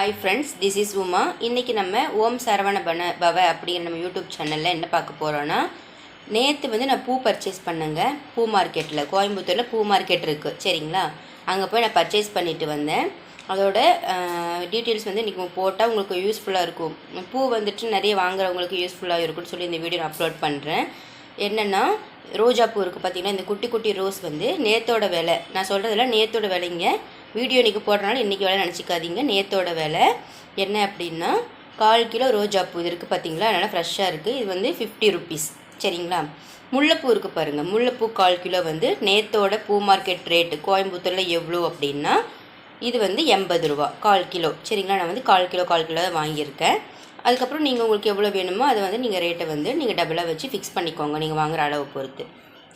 Hi friends this is Uma இன்றைக்கி நம்ம ஓம் சரவண பன பவ அப்படிங்கிற நம்ம யூடியூப் சேனலில் என்ன பார்க்க போகிறோன்னா நேற்று வந்து நான் பூ பர்ச்சேஸ் பண்ணேங்க. பூ மார்க்கெட்டில் கோயம்புத்தூரில் பூ மார்க்கெட் இருக்குது சரிங்களா? அங்கே போய் நான் பர்ச்சேஸ் பண்ணிட்டு வந்தேன். அதோட டீட்டெயில்ஸ் வந்து இன்றைக்கி போட்டால் உங்களுக்கு யூஸ்ஃபுல்லாக இருக்கும். பூ வந்துட்டு நிறைய வாங்குறவங்களுக்கு யூஸ்ஃபுல்லாக இருக்கும்னு சொல்லி இந்த வீடியோ நான் அப்லோட் பண்ணுறேன் என்னென்னா ரோஜா பூ இருக்குது பார்த்தீங்கன்னா இந்த குட்டி குட்டி ரோஸ் வந்து நேத்தோட விலை. நான் சொல்கிறதுல நேத்தோட விலைங்க. வீடியோ இன்றைக்கி போடுறனால இன்றைக்கி வேலை நினச்சிக்காதீங்க. நேத்தோட வேலை. என்ன அப்படின்னா கால் கிலோ ரோஜா பூ. இது இருக்குது பார்த்தீங்களா நல்லா ஃப்ரெஷ்ஷாக இருக்குது இது வந்து ஃபிஃப்டி ருபீஸ் சரிங்களா? முல்லைப்பூ இருக்குது பாருங்கள் முல்லைப்பூ கால் கிலோ வந்து நேத்தோட பூ மார்க்கெட் ரேட்டு கோயம்புத்தூரில் எவ்வளோ அப்படின்னா இது வந்து எண்பது ரூபா கால் கிலோ. சரிங்களா? நான் வந்து கால் கிலோ கால் கிலோ தான் வாங்கியிருக்கேன். அதுக்கப்புறம் நீங்கள் உங்களுக்கு எவ்வளோ வேணுமோ அதை வந்து நீங்கள் ரேட்டை வந்து நீங்கள் டபுளாக வச்சு ஃபிக்ஸ் பண்ணிக்கோங்க. நீங்கள் வாங்குகிற அளவு பொறுத்து.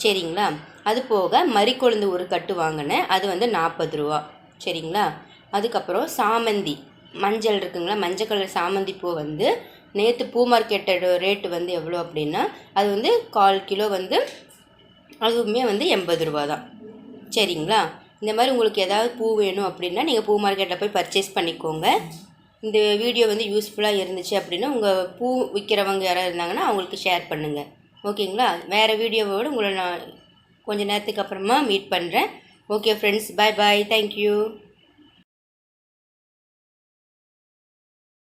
சரிங்களா? அது போக மறிக்கொழுந்து ஒரு கட்டு வாங்கினேன். அது வந்து நாற்பது ரூபா. சரிங்களா? அதுக்கப்புறம் சாமந்தி. மஞ்சள் இருக்குங்களா? மஞ்சள் கலர் சாமந்தி பூ வந்து நேற்று பூ மார்க்கெட்டோட ரேட்டு வந்து எவ்வளோ அப்படின்னா அது வந்து கால் கிலோ வந்து அதுவுமே வந்து எண்பது ரூபா தான் சரிங்களா? இந்த மாதிரி உங்களுக்கு ஏதாவது பூ வேணும் அப்படின்னா நீங்கள் பூ மார்க்கெட்டில் போய் பர்ச்சேஸ் பண்ணிக்கோங்க. இந்த வீடியோ வந்து யூஸ்ஃபுல்லாக இருந்துச்சு அப்படின்னா உங்கள் பூ விற்கிறவங்க யாராவது இருந்தாங்கன்னா அவங்களுக்கு ஷேர் பண்ணுங்கள் ஓகேங்களா? வேறு வீடியோவோடு உங்களை நான் கொஞ்சம் நேரத்துக்கு அப்புறமா மீட் பண்ணுறேன் okay friends bye bye thank you